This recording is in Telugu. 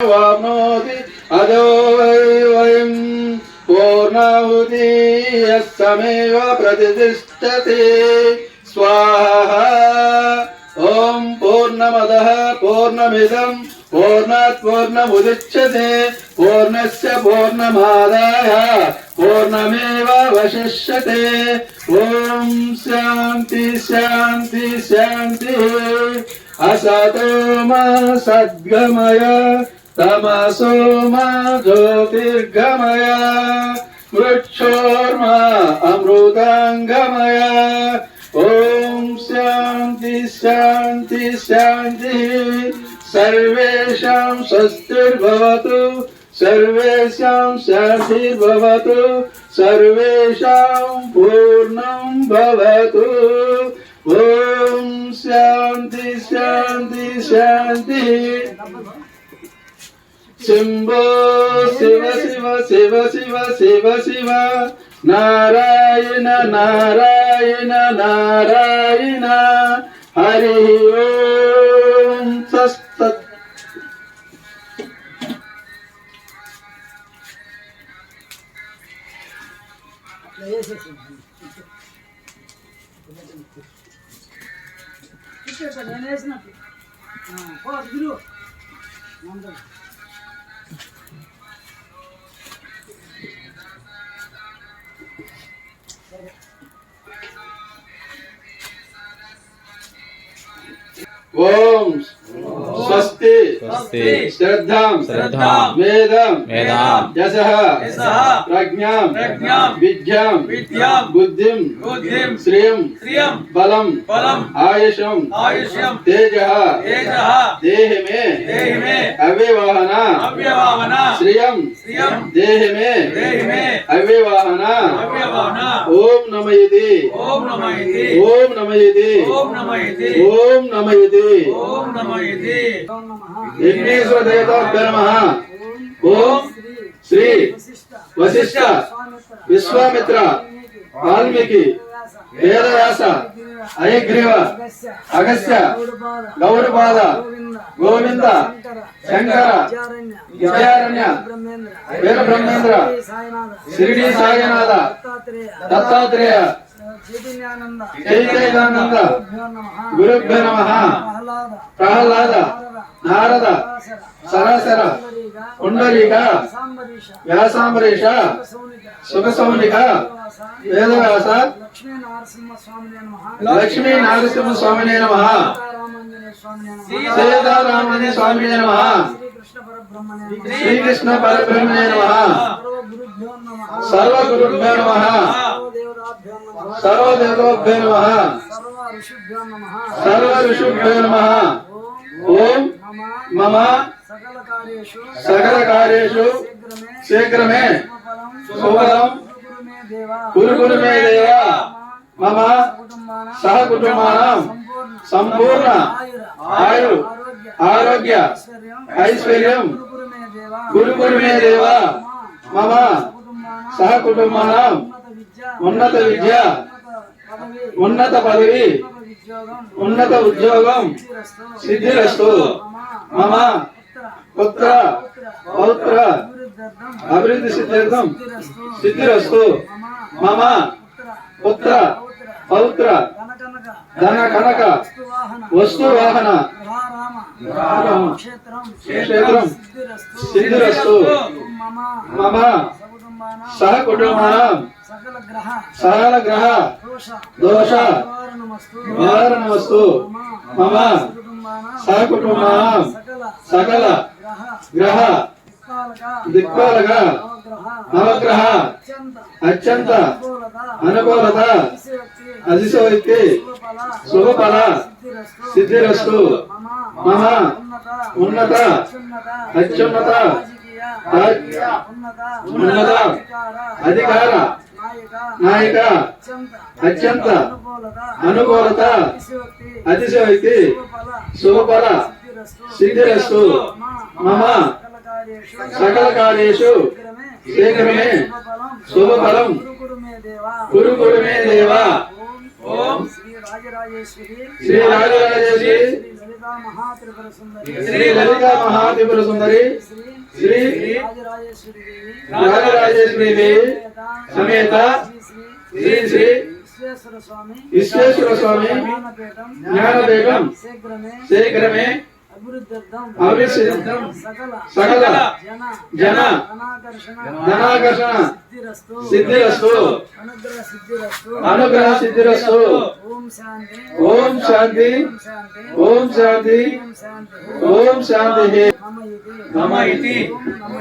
वाप्नोति अजो वै वयम् पूर्णाहुति यस्तमेव प्रतिष्ठते स्वाहा ॐ पूर्णमदः पूर्णमिदम् पूर्णात् पूर्णमुदच्यते पूर्णस्य पूर्णमादाय पूर्णमेव वशिष्यते ॐ शान्ति शान्ति शान्तिः असतो मा सद्गमय तमसो मा ज्योतिर्गमय मृक्षोर्मा अमृताङ्गमय ॐ शान्ति शान्ति शान्तिः सर्वेषां स्वस्तिर्भवतु सर्वेषां शान्तिर्भवतु सर्वेषां पूर्णं भवतु ॐ शान्ति शान्ति शान्तिः శంభో శివ శివ శివ శివ శివ శివ. నారాయణ నారాయణ నారాయణ. హరి ఓం సస్త ఇక్కడ పడనేసినప్పుడు ओम स्वस्ति। श्रद्धा। श्रद्धा। वेदम यश। प्रज्ञा। प्रज्ञा। विद्या। विद्या। बुद्धि। बुद्धि। श्रियम श्रियम बलम बलम आयुषम आयुषम तेज। तेज। देह में। देह में। अव्यवहना अव्यवहना श्रियम। देह में अव्यवाहन। ओम नमयति। ओम नमयति। ओम नमयति। ओम नमयति। ओम नमयति। ओम नमयति। इग्नेश्वर देवताभ्य नमः। ओम श्री वशिष्ठ। विश्वामित्र। वाल्मीकि। వేదవ్యాస అయగ్రీవ అగస్త్య గౌరపాద గోవింద శంకర విజయారణ్య వీర బ్రహ్మేంద్ర షిరిడి సాయినాథ దత్తాత్రేయ చైతన్యానంద గురుభ్య నమ. ప్రహ్లాద. నారద. సరాసర. పుండరీక. వ్యాసాంబరీష. సుఖసౌనిక వేదవ్యాస. లక్ష్మీ నారసింహ స్వామినే నమ. సీతారామణ్య స్వామినే నమ. శ్రీకృష్ణ పరబ్రహ్మణే నమ. సర్వ గురుభ్యో నమ. సర్వదేవోభ్యో నమ సర్వ ఋషుభ్యో నమ ఓం మమ సకల కార్యేషు శీఘ్రమే. శుభలం గురుగురు మే దేవ. మమ సహ కుటుంబానం సంపూర్ణ. ఆయు. ఆరోగ్య. ఐశ్వర్యం. గురుగురు మే దేవ. మమ సహ ఉన్నత విద్య ఉన్నత పదవి ఉన్నత ఉద్యోగం సిద్ధిరస్తు మమ పుత్ర పౌత్ర అభివృద్ధి సిద్ధార్థం సిద్ధిరస్తు మమ పుత్ర పౌత్ర ధన కనక వస్తు వాహన క్షేత్రం సిద్ధిరస్తు మమ సహ కుటుంబానం సకల గ్రహ దోష. నివారణమస్తు. మమ. సహ కుటుంబానం సకల. గ్రహ. దిక్పాలక. నవగ్రహ. అత్యంత. అనుకూలత. అతిశోక్తి శుభఫల. సిద్ధిరస్తు. మమ. ఉన్నత. అత్యున్నత. ఉన్నత అధికార నాయక అత్యంత అనుకూలత అతిశయోక్తి శుభఫల సిద్ధిరస్తు మమ సకల కార్యేషు శీఘ్రమే శుభఫలం గురు గురు మే దేవా ఓం శ్రీ రాజరాజేశ్వరి శ్రీ లలితా మహాత్రిపుర సుందరి శ్రీ లలిత మహాత్రిపుర సుందరి శ్రీ రాజరాజేశ్వరి సమేత శ్రీ శ్రీ విశ్వేశ్వర స్వామి విశ్వేశ్వర స్వామి జ్ఞానపీఠం శీఘ్రమే అభివృద్ధ్యర్థం సకల జన ధనాకర్షణ సిద్ధిరస్తు అనుగ్రహ సిద్ధిరస్తు. ఓం శాంతి. ఓం శాంతి. ఓం శాంతి. మమ ఇది